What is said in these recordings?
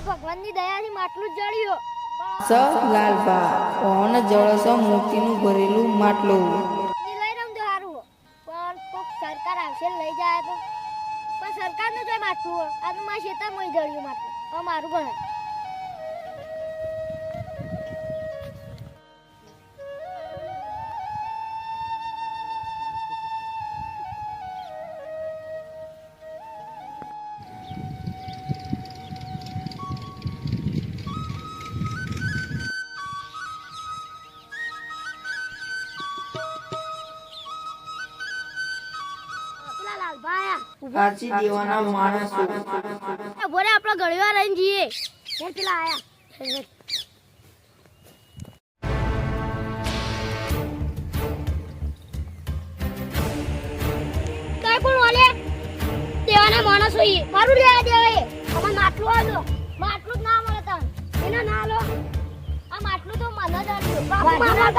આ ભગવાનની દયાથી માટલું જળ્યો. સ લાલભા ઓન જળસ મૂર્તિનું ભરેલું માટલું. લઈ રમ તો સારું પણ કોક સરકાર આવશે ને લઈ જાય તો. પણ સરકારનું જોઈ માટલું આ તો મારા ખેતરમાં જળ્યું માટલું. મારું ગણે કાચી દેવાના માણસો. બોલે આપણો ગળવા રહીને જઈએ. હું પેલા આયા? કઈ પણ ઓલે દેવાના માણસ ઈ. મારું લેવા દેવાય અમાર માટલું આલો માટલું જ ના મળે તન. એના ના લો. આ માટલું તો મને જ આલ્યું બાપુ બાપુ ના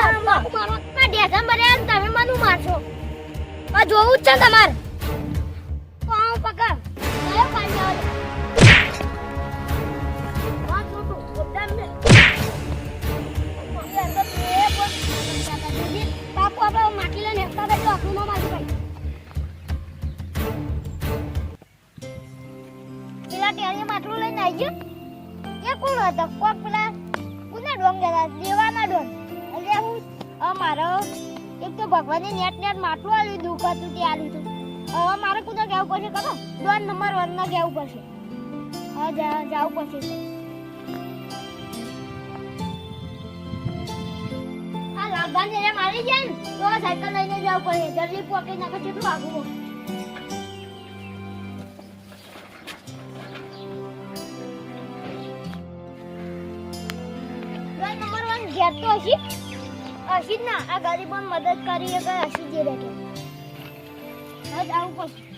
તમે મને મારશો. આ જોવું જ છે ને તમારે તો આવું પકડ કયો કાઢી આવે હા છોટું ઉડાન ને બાપુ આપણે માટલી લઈને હેફતા થઈ આખું માં મારી ભાઈ પેલા ટેણી માટલું લઈને આવી ગયો એ કોણ હતો કોક પેલા કોના ડોંગ ગયા દેવાના ડોંગ એટલે હું હવે મારો એક તો ભગવાનની નેટ નેટ માટલું આલ્યું દુઃખ હતું તે આલ્યું હતું હવે મારે કુદા જવું પડશે ખબર? ડોન નંબર વન ના જવું પડશે. હા જાવું પડશે આ એને મારી જાય ને તો સાયકલ લઈને જવું પડે જલ્દી પોકી નાખે કેટલું આગું નંબર વન ઘેર તો હશી. હશી જ ના આ ગરીબોને મદદ કરી કે હશી જે રહે હવે આવું પડશે.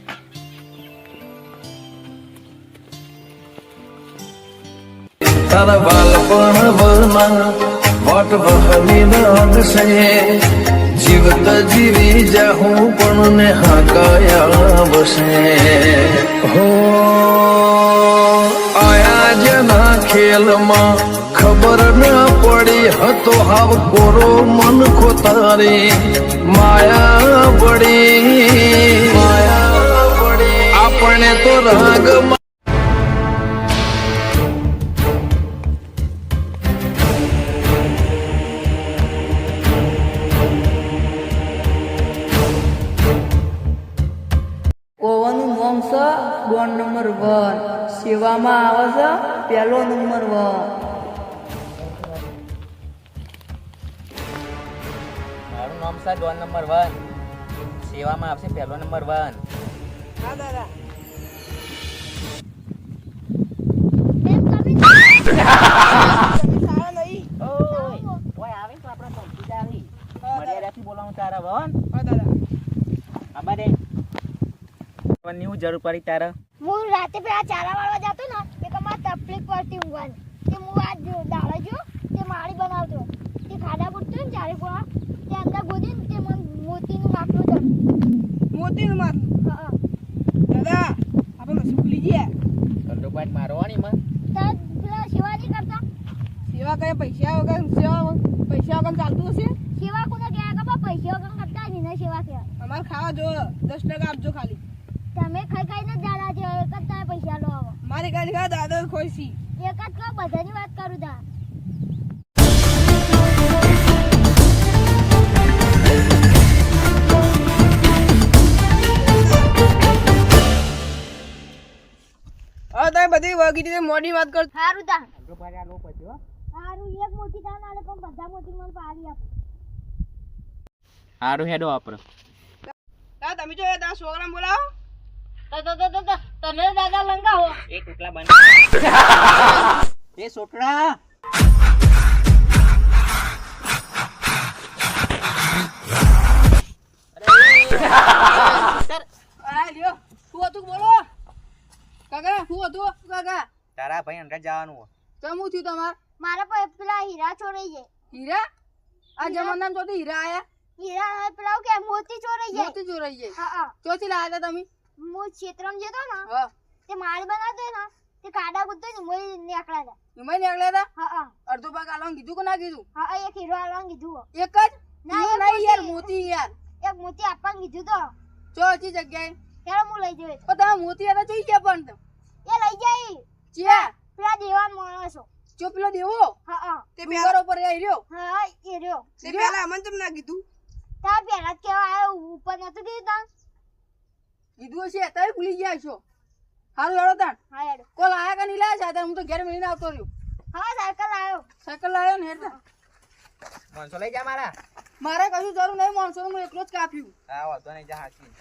ખબર ન પડી હતો હાવ કોરો મન ખોતારી. માયા બડી તો રાગમાં નોમ સ ડોન નંબર વન. સેવામાં આવે છે? પહેલો નંબર વન. મારું નામ છે ડોન નંબર વન. સેવામાં આવશે પહેલો નંબર વન. એમ તમે ઓય આવે તો આપણે સમજી જાવી હું જરૂર પડી તારે. હું રાતે પેલા ચારા વાળવા જતો ને તકલીફ પડતી ઊંઘવાની તે હું આજ જો તે માળી બનાવતો. તે ખાડા પૂરતો ને ચારે પોળા તે અંદર ગોદી ને તે મને મોતીનું માટલું મોતીનું હા દાદા આપણે કંડો પાટ મારવાની માં તો પેલા શિવાજી કરતા? સેવા કરે પૈસા વગર સેવા પૈસા વગર ચાલતું હશે? સેવા કોને કહેવાય? ખબર? પૈસા વગર કરતા નહીં સેવા કહેવાય? અમારે ખાવા જો દસ ટકા આપજો ખાલી. તમે ખાઈ ખાઈને ને જાડા છે એક જ તમે પૈસા લો આવો. મારી ગાડી ખા દાદો ખોઈશી એક જ કહો બધાની વાત કરું તા. હવે તમે બધી વગીટી મોડી વાત કર સારું તા. કંડો પાટ આ લો પછી હો. સારું એક મોટી દાન આલે પણ બધા મોટી મને પાડી આપો. સારું હેડો આપણે. દાદા તમે જો તારા સોગરામ બોલાવો? તમે દાદા લંગા હો. એ ટુકલા બન એ છોકરા. લ્યો શું હતું બોલો? કાકા શું હતું કાકા? તારા ભાઈ અંદર જવાનું હો. ચમું થયું તમારે? મારા પેલા હીરા ચોરાઈ જાય. હીરા? આ જમાના તો હીરા આયા? હીરા પેલા કે મોતી ચોરાઈ જાય. મોતી ચોરાઈ જાય. હા હા. ચોથી લાયા હતા તમે? હું ક્ષેત્રમાં જતો ને હા. તે માળ બનાવતો ને તે કાડા ગુતો ને મોય નીકળ્યા હતા. એમાં નીકળ્યા હતા? હા હા. અડધો ભાગ આલવાનું કીધું કે ના કીધું? હા એક હીરો આલવાનું કીધું એક જ? ના, નહીં યાર મોતી. યાર. એક મોતી આપવાનું કીધું તો. ચો હજી જગ્યાએ. ત્યારે હું લઈ જઈશ. પણ તમે મોતી હતા જોઈ ગયા પણ એ લઈ જાય. ચિયા પેલા દેવાન માણસો. ચો પેલો દેવો? હા હા. તે ડુંગરો પર આવી રહ્યો? હા એ રહ્યો. તે પેલા અમન તમને કીધું. તાર પેલા કેવા આવ્યો ઉપર નતું કીધું તાન. કીધું હશે તમે ભૂલી ગયા છો. હારું હેડો તાણ. હા યાર કોલ આયા કે નહીં લાયા છે? હું તો ઘેર મળીને આવતો રહ્યો. હા સાયકલ આવ્યો સાયકલ લાવ્યો ને હેડતા માણસો લઈ જા મારા? મારે કશું જરૂર નહીં માણસો હું એકલો જ કાપ્યું. હા વાંધો નહીં જા હાચી